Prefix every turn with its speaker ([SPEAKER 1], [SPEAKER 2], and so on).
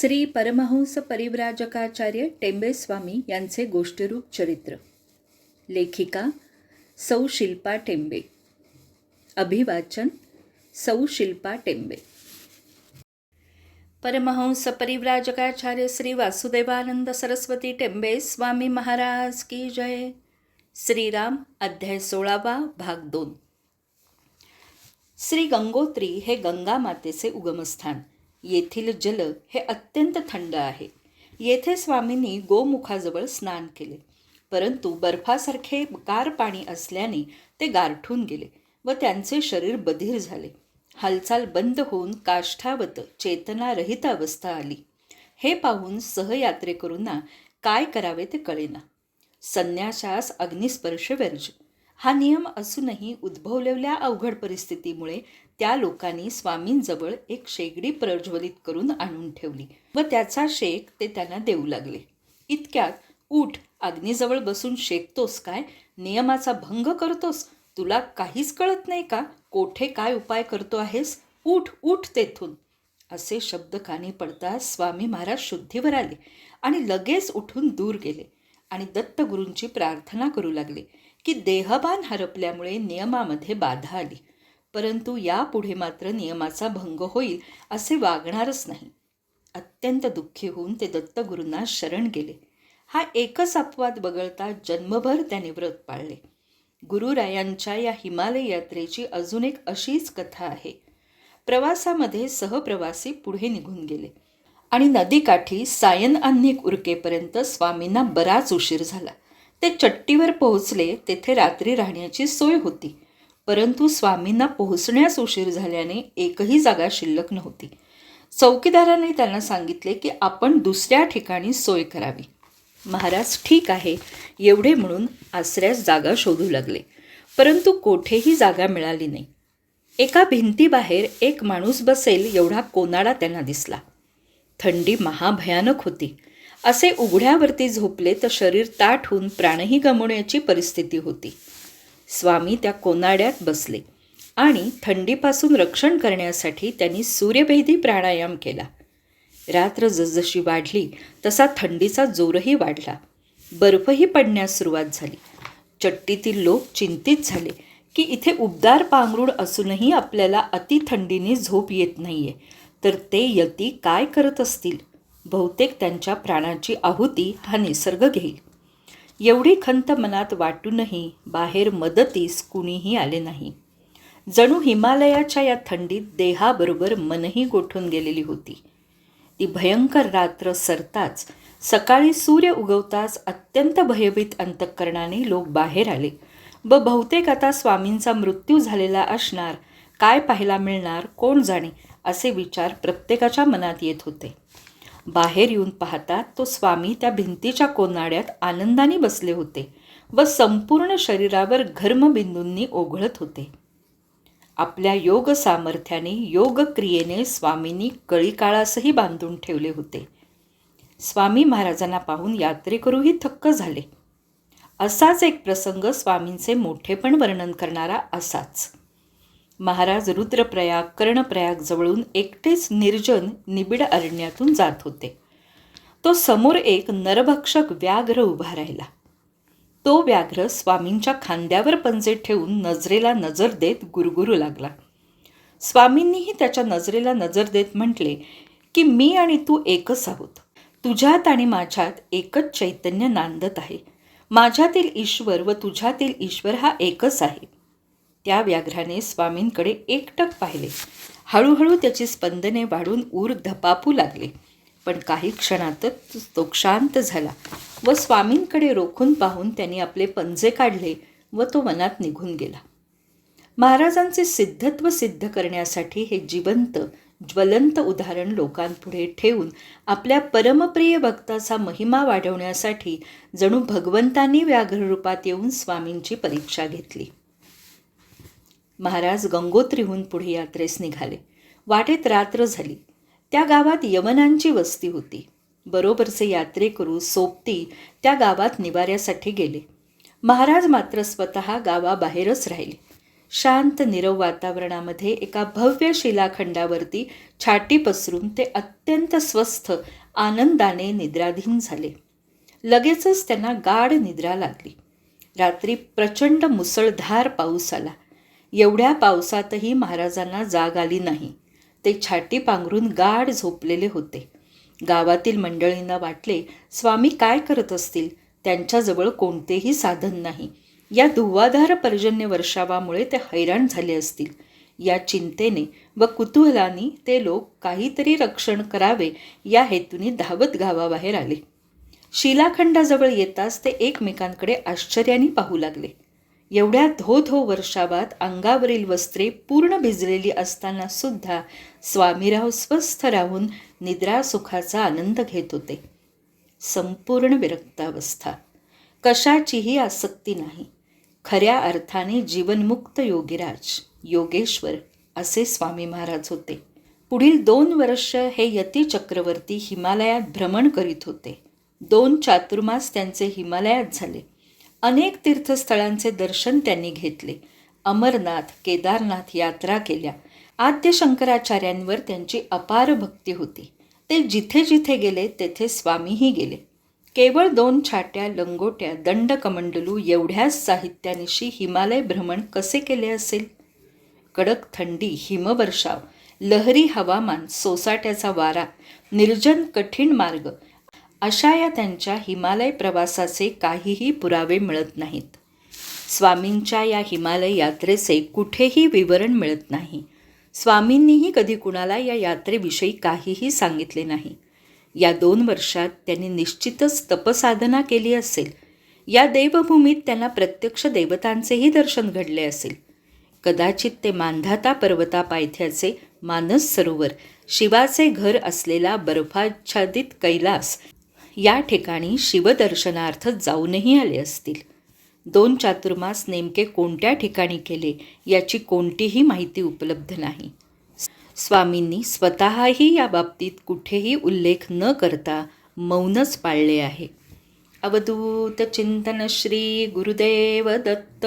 [SPEAKER 1] श्री परमहंस परिव्राजकाचार्य टेंबेस्वामी यांचे गोष्टीरूप चरित्र. लेखिका सौ शिल्पा टेंबे. अभिवाचन सौ शिल्पा टेंबे. परमहंस परिव्राजकाचार्य श्री वासुदेवानंद सरस्वती टेंबे स्वामी महाराज की जय. श्रीराम अध्याय सोळावा भाग दोन. श्री गंगोत्री हे गंगा मातेचे उगमस्थान. येथील जल हे अत्यंत थंड आहे. येथे स्वामींनी गोमुखाजवळ स्नान केले. परंतु बर्फासारखे गार पाणी असल्याने ते गारठून गेले व त्यांचे शरीर बधीर झाले. हालचाल बंद होऊन काष्ठावत चेतनारहित अवस्था आली. हे पाहून सहयात्रेकरूंना काय करावे ते कळेना. संन्यासास अग्निस्पर्श वर्ज हा नियम असूनही उद्भवलेल्या अवघड परिस्थितीमुळे त्या लोकांनी स्वामींजवळ एक शेगडी प्रज्वलित करून आणून ठेवली व त्याचा शेक ते त्यांना देऊ लागले. इतक्यात उठ अग्नीजवळ बसून शेकतोस काय? नियमाचा भंग करतोस? तुला काहीच कळत नाही का? कोठे काय उपाय करतो आहेस? उठ उठ तेथून. असे शब्द कानी पडताच स्वामी महाराज शुद्धीवर आले आणि लगेच उठून दूर गेले आणि दत्तगुरूंची प्रार्थना करू लागले. की देहभान हरपल्यामुळे नियमामध्ये बाधा आली. परंतु यापुढे मात्र नियमाचा भंग होईल असे वागणारच नाही. अत्यंत दुःखी होऊन ते दत्तगुरूंना शरण गेले. हा एकच अपवाद वगळता जन्मभर त्याने व्रत पाळले. गुरुरायांच्या या हिमालय यात्रेची अजून एक अशीच कथा आहे. प्रवासामध्ये सहप्रवासी पुढे निघून गेले. आणि नदीकाठी सायन अन्निक उरकेपर्यंत स्वामींना बराच उशीर झाला. ते चट्टीवर पोहोचले तेथे रात्री राहण्याची सोय होती. परंतु स्वामींना पोहोचण्यास उशीर झाल्याने एकही जागा शिल्लक नव्हती. चौकीदाराने त्यांना सांगितले की आपण दुसऱ्या ठिकाणी सोय करावी. महाराज ठीक आहे. एवढे म्हणून आसऱ्यास जागा शोधू लागले. परंतु कोठेही जागा मिळाली नाही. एका भिंतीबाहेर एक माणूस बसेल एवढा कोनाडा त्यांना दिसला. थंडी महाभयानक होती. असे उघड्यावरती झोपले तर शरीर ताठ होऊन प्राणही गमवण्याची परिस्थिती होती. स्वामी त्या कोनाड्यात बसले आणि थंडीपासून रक्षण करण्यासाठी त्यांनी सूर्यभेदी प्राणायाम केला. रात्र जसजशी वाढली तसा थंडीचा जोरही वाढला. बर्फही पडण्यास सुरुवात झाली. चट्टीतील लोक चिंतित झाले की इथे उबदार पांघरूण असूनही आपल्याला अति थंडीने झोप येत नाही आहे तर ते यती काय करत असतील? बहुतेक त्यांच्या प्राणाची आहुती हा निसर्ग घेईल. एवढी खंत मनात वाटूनही बाहेर मदतीस कुणीही आले नाही. जणू हिमालयाच्या या थंडीत देहाबरोबर मनही गोठून गेलेली होती. ती भयंकर रात्र सरताच सकाळी सूर्य उगवताच अत्यंत भयभीत अंतःकरणाने लोक बाहेर आले व बहुतेक आता स्वामींचा मृत्यू झालेला असणार काय पाहायला मिळणार कोण जाणे असे विचार प्रत्येकाच्या मनात येत होते. बाहेर येऊन पाहतात तो स्वामी त्या भिंतीच्या कोनाड्यात आनंदाने बसले होते व संपूर्ण शरीरावर घर्मबिंदूंनी ओघळत होते. आपल्या योग सामर्थ्याने योग क्रियेने स्वामींनी कळीकाळासही बांधून ठेवले होते. स्वामी महाराजांना पाहून यात्रेकरूही थक्क झाले. असाच एक प्रसंग स्वामींचे मोठेपण वर्णन करणारा असाच. महाराज रुद्रप्रयाग कर्णप्रयाग जवळून एकटेच निर्जन निबिड अरण्यातून जात होते. तो समोर एक नरभक्षक व्याघ्र उभा राहिला. तो व्याघ्र स्वामींच्या खांद्यावर पंजे ठेवून नजरेला नजर देत गुरगुरू लागला. स्वामींनीही त्याच्या नजरेला नजर देत म्हटले की मी आणि तू एकच आहोत. तुझ्यात आणि माझ्यात एकच चैतन्य नांदत आहे. माझ्यातील ईश्वर व तुझ्यातील ईश्वर हा एकच आहे. त्या व्याघ्राने स्वामींकडे एकटक पाहिले. हळूहळू त्याची स्पंदने वाढून ऊर धपापू लागले. पण काही क्षणातच तो शांत झाला व स्वामींकडे रोखून पाहून त्यांनी आपले पंजे काढले व तो मनात निघून गेला. महाराजांचे सिद्धत्व सिद्ध करण्यासाठी हे जिवंत ज्वलंत उदाहरण लोकांपुढे ठेवून आपल्या परमप्रिय भक्ताचा महिमा वाढवण्यासाठी जणू भगवंतांनी व्याघ्ररूपात येऊन स्वामींची परीक्षा घेतली. महाराज गंगोत्रीहून पुढे यात्रेस निघाले. वाटेत रात्र झाली. त्या गावात यवनांची वस्ती होती. बरोबरचे यात्रेकरू सोबती त्या गावात निवाऱ्यासाठी गेले. महाराज मात्र स्वतः गावाबाहेरच राहिले. शांत निरव वातावरणामध्ये एका भव्य शिलाखंडावरती छाटी पसरून ते अत्यंत स्वस्थ आनंदाने निद्राधीन झाले. लगेचच त्यांना गाढ निद्रा लागली. रात्री प्रचंड मुसळधार पाऊस आला. एवढ्या पावसातही महाराजांना जाग आली नाही. ते छाटी पांघरून गाढ झोपलेले होते. गावातील मंडळींना वाटले स्वामी काय करत असतील? त्यांच्याजवळ कोणतेही साधन नाही. या धुवाधार पर्जन्य वर्षावामुळे ते हैराण झाले असतील. या चिंतेने व कुतूहलाने ते लोक काहीतरी रक्षण करावे या हेतूने धावत गावाबाहेर आले. शिलाखंडाजवळ येताच ते एकमेकांकडे आश्चर्याने पाहू लागले. एवढ्या धो धो वर्षावात अंगावरील वस्त्रे पूर्ण भिजलेली असताना सुद्धा स्वामीराव स्वस्थ राहून निद्रा सुखाचा आनंद घेत होते. संपूर्ण विरक्तावस्था. कशाचीही आसक्ती नाही. खऱ्या अर्थाने जीवनमुक्त योगीराज योगेश्वर असे स्वामी महाराज होते. पुढील दोन वर्ष हे यती चक्रवर्ती हिमालयात भ्रमण करीत होते. दोन चातुर्मास त्यांचे हिमालयात झाले. अनेक तीर्थस्थळांचे दर्शन त्यांनी घेतले. अमरनाथ केदारनाथ यात्रा केल्या. आद्य शंकराचार्यांवर त्यांची अपार भक्ती होती. ते जिथे जिथे गेले तेथे स्वामीही गेले. केवळ दोन छाट्या लंगोट्या दंडकमंडलू एवढ्याच साहित्यानिशी हिमालय भ्रमण कसे केले असेल? कडक थंडी हिमवर्षाव लहरी हवामान सोसाट्याचा वारा निर्जन कठीण मार्ग अशा या त्यांच्या हिमालय प्रवासाचे काहीही पुरावे मिळत नाहीत. स्वामींच्या या हिमालय यात्रेचे कुठेही विवरण मिळत नाही. स्वामींनीही कधी कुणाला या यात्रेविषयी काहीही सांगितले नाही. या दोन वर्षात त्यांनी निश्चितच तपसाधना केली असेल. या देवभूमीत त्यांना प्रत्यक्ष देवतांचेही दर्शन घडले असेल. कदाचित ते मांधाता पर्वता पायथ्याचे मानस सरोवर शिवाचे घर असलेला बर्फाच्छादित कैलास या ठिकाणी शिवदर्शनार्थ जाऊनही आले असतील. दोन चातुर्मास नेमके कोणत्या ठिकाणी केले याची कोणतीही माहिती उपलब्ध नाही. स्वामींनी स्वतःही या बाबतीत कुठेही उल्लेख न करता मौनच पाळले आहे. अवधूत चिंतन श्री गुरुदेव दत्त.